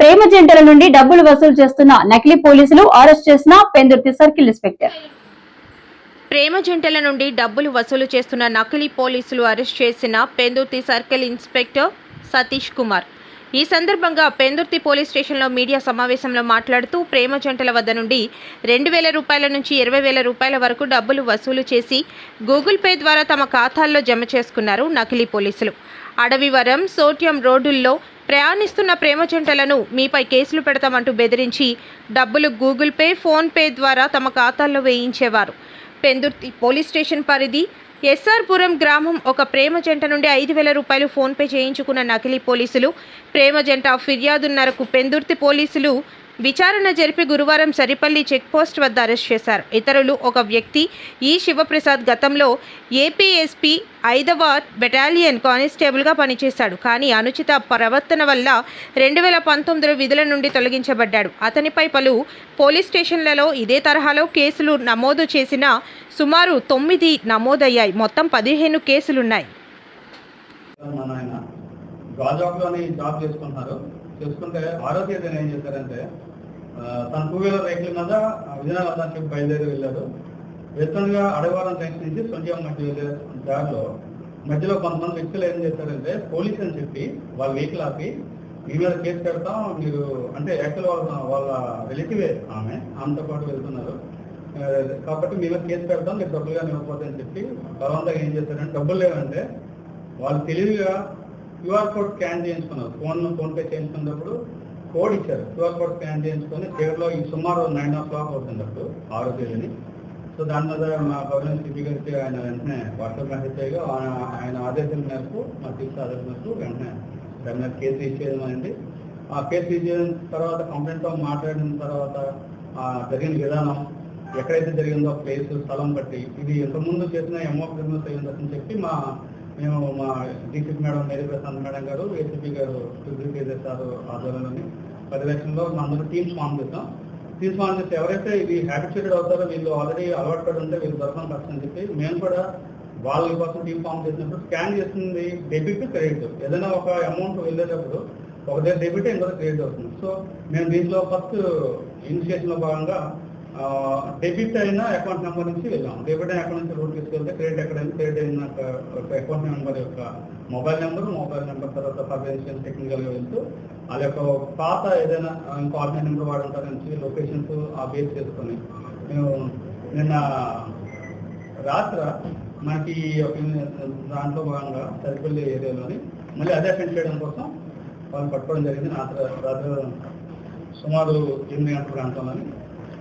ప్రేమ జంటల నుండి డబ్బులు వసూలు చేస్తున్న నకిలీ పోలీసులు అరెస్ట్ చేసిన పెందుర్తి సర్కిల్ ఇన్స్పెక్టర్. ప్రేమ జంటల నుండి డబ్బులు వసూలు చేస్తున్న నకిలీ పోలీసులు అరెస్ట్ చేసిన పెందుర్తి సర్కిల్ ఇన్స్పెక్టర్ సతీష్ కుమార్. ఈ సందర్భంగా పెందుర్తి పోలీస్ స్టేషన్లో మీడియా సమావేశంలో మాట్లాడుతూ ప్రేమ జంటల వద్ద నుండి రెండు వేల రూపాయల నుంచి ఇరవై వేల రూపాయల వరకు డబ్బులు వసూలు చేసి గూగుల్ పే ద్వారా తమ ఖాతాల్లో జమ చేసుకున్నారు నకిలీ పోలీసులు. అడవివరం సోట్యం రోడ్డుల్లో ప్రయాణిస్తున్న ప్రేమ జంటలను మీపై కేసులు పెడతామంటూ బెదిరించి డబ్బులు గూగుల్ పే ఫోన్పే ద్వారా తమ ఖాతాల్లో వేయించేవారు. పెందుర్తి పోలీస్ స్టేషన్ పరిధి ఎస్ఆర్పురం గ్రామం ఒక ప్రేమ జంట నుండి ఐదు వేల రూపాయలు ఫోన్పే చేయించుకున్న నకిలీ పోలీసులు ప్రేమ జంట ఫిర్యాదున్నరకు పెందుర్తి పోలీసులు విచారణ జరిపి గురువారం సరిపల్లి చెక్పోస్ట్ వద్ద అరెస్ట్ చేశారు. ఇతరులు ఒక వ్యక్తి ఈ శివప్రసాద్ గతంలో ఏపీఎస్పీ ఐదవ బెటాలియన్ కానిస్టేబుల్గా పనిచేశాడు. కానీ అనుచిత ప్రవర్తన వల్ల రెండు వేల పంతొమ్మిదిలో విధుల నుండి తొలగించబడ్డాడు. అతనిపై పలు పోలీస్ స్టేషన్లలో ఇదే తరహాలో కేసులు నమోదు చేసిన సుమారు తొమ్మిది నమోదయ్యాయి. మొత్తం పదిహేను కేసులున్నాయి. మన గాజాబ్లోని జాబ్ చేసుకుంటున్నారు. చేసుకుంటే ఆరో తేదీన ఏం చేశారంటే తన టూ వీలర్ వెహికల్ మీద విజయనగరం దానికి బయలుదేరి వెళ్ళారు వెళ్తుండగా అడవారం జంక్షన్ నుంచి సొంతం మధ్య దారిలో మధ్యలో కొంతమంది వ్యక్తులు ఏం చేశారంటే పోలీస్ అని చెప్పి వాళ్ళ వెహికల్ ఆపి మీ మీద కేసు పెడతాం మీరు అంటే యాక్చువల్ వాళ్ళ వాళ్ళ రిలేటివే ఆమె ఆమెతో పాటు వెళ్తున్నారు. కాబట్టి మీ మీద కేసు పెడతాం మీరు డబ్బులుగా ఇవ్వకపోతే అని చెప్పి బలవంతంగా ఏం చేశారంటే డబ్బులు లేవంటే వాళ్ళు తెలివిగా క్యూఆర్ కోడ్ స్కాన్ చేయించుకున్నారు. ఫోన్ ఫోన్ పే చేయించుకున్నప్పుడు కోడ్ ఇచ్చారు. క్యూఆర్ కోడ్ స్కాన్ చేయించుకొని చివరిలో ఈ సుమారు నైన్ ఓ క్లాక్ అవుతుంది అప్పుడు ఆరో తేదీని. సో దాని మీద మా గవర్నమెంట్ సిపి గారికి ఆయన వెంటనే వాట్సాప్ మెసేజ్ చేయగా ఆయన- ఆయన ఆదేశం మేరకు మా సిపి ఆదేశం మేరకు వెంటనే దాని మీద కేసు రిజిస్టర్ ఆ కేసు రిజిస్టర్ తర్వాత కంప్లైంట్తో మాట్లాడిన తర్వాత జరిగిన విధానం ఎక్కడైతే జరిగిందో ప్లేస్ స్థలం బట్టి ఇది ఇంతకుముందు చేసిన ఎంఓ క్రిమినల్స్ అయ్యిందని చెప్పి మా మేము మా DCP madam Mary Prashant madam గారు ఏసీపీ గారు సుధీర్ కేజర్ సార్ ఆధ్వర్యంలోని పర్యవేక్షణలో లక్షల్లో అందరూ టీమ్స్ ఫామ్ చేస్తాం టీమ్స్ ఫామ్ చేస్తే ఎవరైతే ఇది హ్యాబిచుయేటెడ్ అవుతారో వీళ్ళు ఆల్రెడీ అలవాటు పడి ఉంటే వీళ్ళు దొరకడం కష్టం అని చెప్పి మేము కూడా వాళ్ళ కోసం టీమ్ ఫామ్ చేసినప్పుడు స్కాన్ చేస్తుంది డెబిట్ క్రెడిట్. ఏదైనా ఒక అమౌంట్ వెళ్ళేటప్పుడు ఒక దగ్గర డెబిట్ ఇంకొక క్రెడిట్ అవుతుంది. సో మేము దీంట్లో ఫస్ట్ ఇనిషియేషన్లో భాగంగా డెబిట్ అయిన అకౌంట్ నెంబర్ నుంచి వెళ్ళాం. డెబిట్ అయిన అకౌంట్ నుంచి రూట్ తీసుకెళ్తే క్రెడిట్ ఎక్కడ క్రెడిట్ అయిన అకౌంట్ నెంబర్ యొక్క మొబైల్ నెంబర్ మొబైల్ నెంబర్ తర్వాత ఫైనాన్షియల్ టెక్నికల్గా వెళ్తూ వాళ్ళ యొక్క పాత ఏదైనా ఇంకో ఆర్డినరీ నెంబర్ వాడి నుంచి లొకేషన్స్ ఆ బేస్ చేసుకొని మేము నిన్న రాత్ర మనకి ఒక దాంట్లో భాగంగా సరిపల్లి ఏరియాలోని మళ్ళీ అదే అటెండ్ చేయడం కోసం వాళ్ళు పట్టుకోవడం జరిగింది. రాత్రి రాత్రి సుమారు ఎనిమిది గంటల ప్రాంతంలోని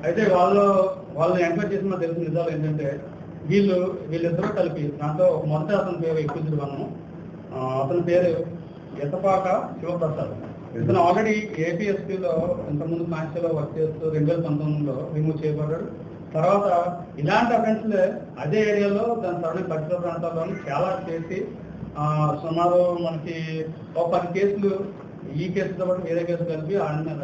అయితే వాళ్ళు వాళ్ళని ఎంక్వైరీ చేసిన తెలిసిన నిజాలు ఏంటంటే వీళ్ళు వీళ్ళిద్దరూ కలిపి దాంట్లో ఒక మొదటి అతని పేరు ఎక్కువ మనము అతని పేరు ఎతపాక శివప్రసాద్. ఇతను ఆల్రెడీ ఏపీఎస్పీలో ఇంతకుముందు మ్యాచ్లో వర్క్ చేస్తూ రెండు వేల పంతొమ్మిదిలో రిమూవ్ చేయబడ్డాడు. తర్వాత ఇలాంటి అఫెన్స్లే అదే ఏరియాలో దాని సరౌండింగ్ పరిసర ప్రాంతాల్లో చాలా చేసి సుమారు మనకి ఒక పది కేసులు ఈ కేసుతో పాటు వేరే కేసు కలిపి ఆయన మీద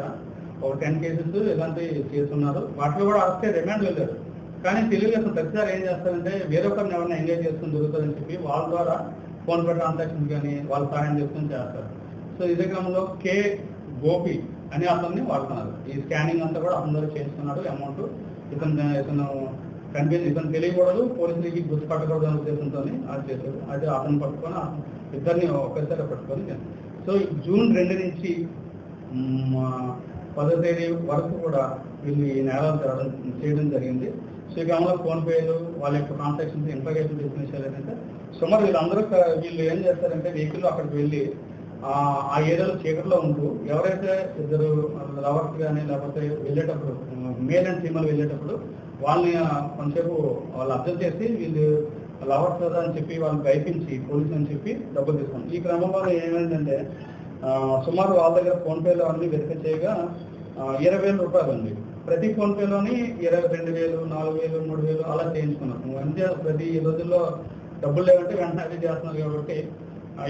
ఒక టెన్ కేసెస్ ఇలాంటివి చేస్తున్నారు వాటిలో కూడా అరెస్ట్ రిమాండ్ వెళ్ళారు. కానీ తెలుగుదేశం అసలు ప్రతిసారి ఏం చేస్తారంటే వేరొకరిని ఎవరైనా ఎంగేజ్ చేసుకుని దొరుకుతుందని చెప్పి వాళ్ళ ద్వారా ఫోన్ పే ట్రాన్సాక్షన్స్ కానీ వాళ్ళ సహాయం చేసుకుని చేస్తారు. సో ఇదే క్రమంలో కే గోపి అనే అతన్ని వాడుతున్నారు. ఈ స్కానింగ్ అంతా కూడా అందరూ చేస్తున్నాడు అమౌంట్ ఇతను ఇతను కనిపించి ఇతను తెలియకూడదు. పోలీసులకి గుర్తుపట్టకూడదు అనే ఉద్దేశంతో అది చేశారు. అది అతను పట్టుకొని ఇద్దరిని ఒకేసారి పట్టుకొని సో జూన్ రెండు నుంచి పదో తేదీ వరకు కూడా వీళ్ళు ఈ నేరాలు జరగడం చేయడం జరిగింది. సో ఫోన్పేలు వాళ్ళ యొక్క ట్రాన్సాక్షన్స్ ఇన్ఫర్మేషన్ చేసిన విషయాలు ఏంటంటే సుమారు వీళ్ళందరూ వీళ్ళు ఏం చేస్తారంటే వెహికల్ అక్కడికి వెళ్ళి ఆ ఏరియాలో చీకట్లో ఉంటూ ఎవరైతే ఇద్దరు లవర్స్ కానీ లేకపోతే వెళ్ళేటప్పుడు మేల్ అండ్ ఫీమేల్ వెళ్ళేటప్పుడు వాళ్ళని కొంతసేపు వాళ్ళు అబ్జర్వ్ చేసి వీళ్ళు లవర్స్ కదా అని చెప్పి వాళ్ళని భయపించి పోలీసు అని చెప్పి డబ్బులు తీసుకుంటారు ఈ క్రమంలో ఏమైందంటే సుమారు వాళ్ళ దగ్గర ఫోన్పేలో అన్ని వెరిఫై చేయగా ఇరవై వేల రూపాయలు ఉంది ప్రతి ఫోన్ పేలోని ఇరవై రెండు వేలు నాలుగు వేలు మూడు వేలు అలా చేయించుకున్నాం. అంతే ప్రతి రోజుల్లో డబ్బులు లేవంటే వెంటనే అది చేస్తున్నారు కాబట్టి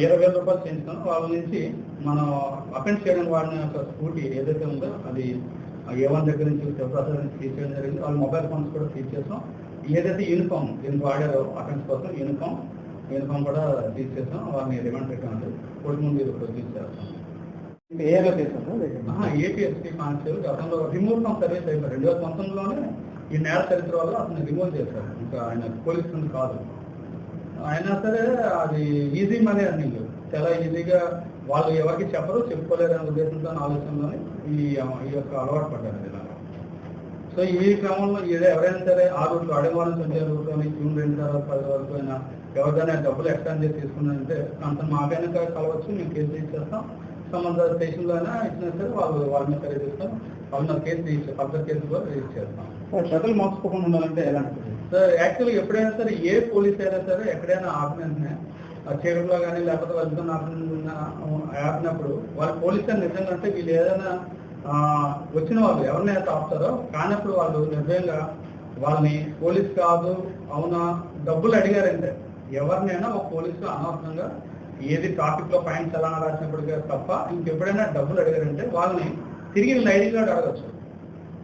ఇరవై వేల రూపాయలు చేయించుకున్నాం. వాళ్ళ నుంచి మనం అపెండ్ చేయడానికి వాడిన యొక్క స్కూటీ ఏదైతే ఉందో అది ఏ దగ్గర నుంచి శివప్రసాద్ నుంచి తీసేయడం జరిగింది. వాళ్ళ మొబైల్ ఫోన్స్ కూడా తీసి చేస్తాం ఏదైతే యూనిఫామ్ దీనికి వాడారో అఫెన్స్ కోసం యూనిఫామ్ యూనిఫామ్ కూడా తీసేసాం వారిని రిమాండ్ పెట్టాము కోర్టు ముందు ప్రొడ్యూస్ చేస్తాం. ఏదో చేశారు ఏపీఎస్పీ కానిస్టేబుల్ గతంలో రిమూవ్ ఫ్రమ్ సర్వీస్ అయిపోయారు రెండు వేల పంతొమ్మిదిలోనే ఈ నేర చరిత్ర వల్ల అతను రిమూవ్ చేశారు. ఇంకా ఆయన పోలీస్ కాదు అయినా సరే అది ఈజీ మనీ అన్నింగ్ చాలా ఈజీగా వాళ్ళు ఎవరికి చెప్పరు చెప్పుకోలేరు అనే ఉద్దేశంతో ఆలోచనలోనే ఈ ఈ యొక్క అలవాటు పడ్డారు ఇలా సో ఈ క్రమంలో ఇదే ఎవరైనా సరే ఆ రూట్లో అడగవాలని వచ్చే రూట్లోని జూన్ రెండు తర్వాత పది వరకు అయినా ఎవరిదైనా డబ్బులు ఎక్స్టెండ్ చేసి తీసుకున్నారంటే అంత మాకైనా కలవచ్చు మేము కేసు ఇచ్చేస్తాం సంబంధ స్టేషన్లో అయినా ఇచ్చినా సరే వాళ్ళు వాళ్ళ మీద ఖరీదు చేస్తాం వాళ్ళ మీద కేసు రిజిస్టర్ ఫర్దర్ కేసు కూడా రిజిస్టర్ చేస్తాం. షటిల్ మోసపోకుండా ఉండాలంటే ఎలాంటి సార్ యాక్చువల్గా ఎప్పుడైనా సరే ఏ పోలీస్ అయినా సరే ఎక్కడైనా ఆపిన వెంటనే ఆ చీరలో కానీ లేకపోతే ఆపిన ఆపినప్పుడు వాళ్ళ పోలీస్ అని నిజంగా అంటే వీళ్ళు ఏదైనా ఆ, వచ్చిన వాళ్ళు ఎవరినైతే ఆపుతారో కానప్పుడు వాళ్ళు నిర్భయంగా వాళ్ళని పోలీస్ కాదు అవునా డబ్బులు అడిగారంటే ఎవరినైనా ఒక పోలీసు అనవసరంగా ఏది ట్రాఫిక్లో పాయింట్స్ ఎలా రాసినప్పుడు తప్ప ఇంకెప్పుడైనా డబ్బులు అడిగారంటే వాళ్ళని తిరిగి వీళ్ళ ఐడి కార్డు అడగచ్చు.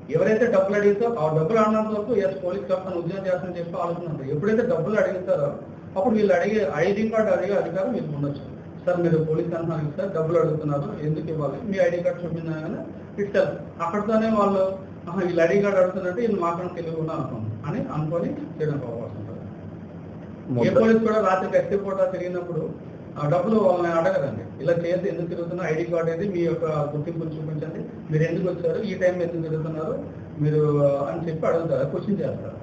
ఎవరైతే డబ్బులు అడిగితే ఆ డబ్బులు అడిగినంత వరకు ఎస్ పోలీస్ తను ఉద్యోగం చేస్తానని చెప్పి ఆలోచన ఎప్పుడైతే డబ్బులు అడుగుతారో అప్పుడు వీళ్ళు అడిగే ఐడి కార్డు అడిగే అధికారం వీళ్ళకి ఉండొచ్చు. సార్ మీరు పోలీస్ అంటున్నారు సార్ డబ్బులు అడుగుతున్నారు ఎందుకు ఇవ్వాలి? మీ ఐడి కార్డు చూపించాలని ఇస్తారు. అక్కడితోనే వాళ్ళు "ఆహా, వీళ్ళు ఐడి కార్డు అడుగుతున్నట్టు వీళ్ళు మాత్రం ఉన్నా అనుకోండి అని అనుకొని చేయడం అవకాశం ఉంటుంది. ఏ పోలీస్ కూడా రాత్రి పూట తిరిగినప్పుడు ఆ డబ్బులు వాళ్ళని అడగదండి. ఇలా చేసి ఎందుకు తిరుగుతున్నా ఐడి కార్డ్ అనేది మీ యొక్క గుర్తింపును చూపించండి. మీరు ఎందుకు వచ్చారు? ఈ టైం ఎందుకు తిరుగుతున్నారు? మీరు అని చెప్పి అడుగుతారు క్వశ్చన్ చేస్తారు.